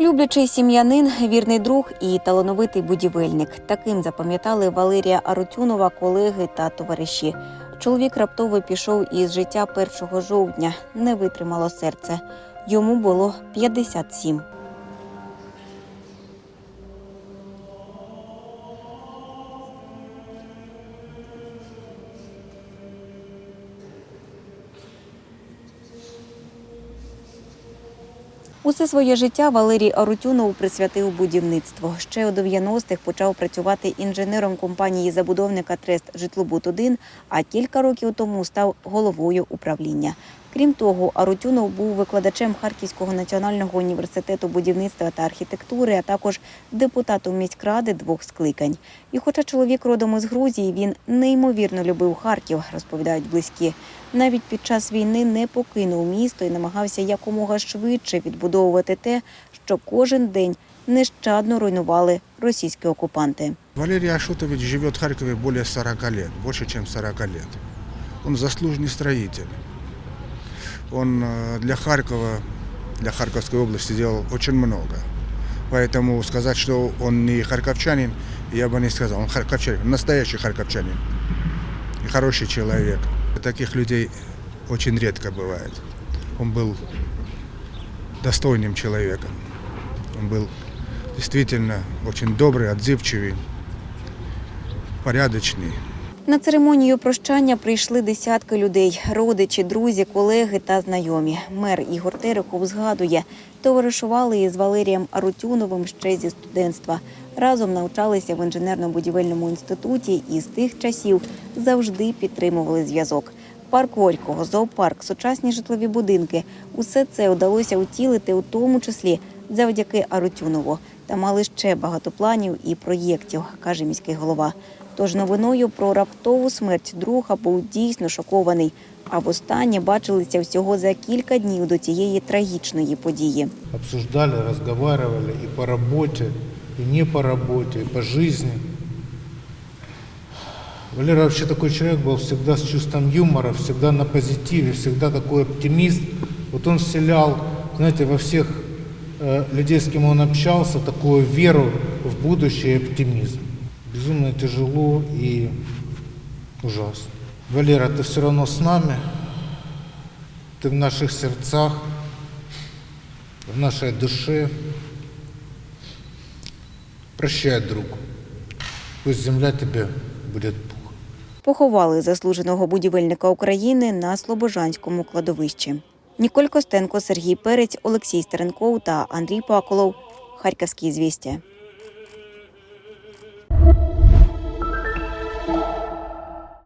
Люблячий сім'янин, вірний друг і талановитий будівельник. Таким запам'ятали Валерія Арутюнова, колеги та товариші. Чоловік раптово пішов із життя 1 жовтня. Не витримало серце. Йому було 57. Усе своє життя Валерій Арутюнов присвятив будівництво. Ще у 90-х почав працювати інженером компанії забудовника Трест Житлобут 1 а кілька років тому став головою управління. Крім того, Арутюнов був викладачем Харківського національного університету будівництва та архітектури, а також депутатом міськради двох скликань. І хоча чоловік родом із Грузії, він неймовірно любив Харків, розповідають близькі. Навіть під час війни не покинув місто і намагався якомога швидше відбудовувати те, що кожен день нещадно руйнували російські окупанти. Валерий Ашутович живет в Харькове более 40 лет, больше, чем 40 лет. Он заслуженный строитель. Он э, для Харькова, для Харьковской области сделал очень много. Поэтому сказать, что он не харьковчанин, я бы не сказал. Он харьковчанин, настоящий харьковчанин и хороший человек. Таких людей очень редко бывает. Он был достойным человеком. Он был действительно очень добрый, отзывчивый, порядочный. На церемонію прощання прийшли десятки людей: родичі, друзі, колеги та знайомі. Мер Ігор Терехов згадує, товаришували із Валерієм Арутюновим ще зі студентства. Разом навчалися в інженерно-будівельному інституті і з тих часів завжди підтримували зв'язок. Парк Горького, зоопарк, сучасні житлові будинки усе це вдалося утілити, у тому числі завдяки Арутюнову. Та мали ще багато планів і проєктів, каже міський голова. Тож новиною про раптову смерть друга був дійсно шокований. А востаннє бачилися всього за кілька днів до цієї трагічної події. обсуждали, разговаривали и по работе, и не по работе, и по жизни. Валера вообще такой человек был, всегда с чувством юмора, всегда на позитиве, всегда такой оптимист. Вот он вселял, знаете, во всех людей, с кем он общался, такую веру в будущее и оптимизм. Безумно тяжело и ужасно. Валера, ты все равно с нами, ты в наших сердцах, в нашей душе. Прощай, друг. Пусть земля тебе будет пух. Поховали заслуженого будівельника України на Слобожанському кладовищі. Ніколь Костенко, Сергій Перець, Олексій Стеренков та Андрій Паколов. Харківські звістя.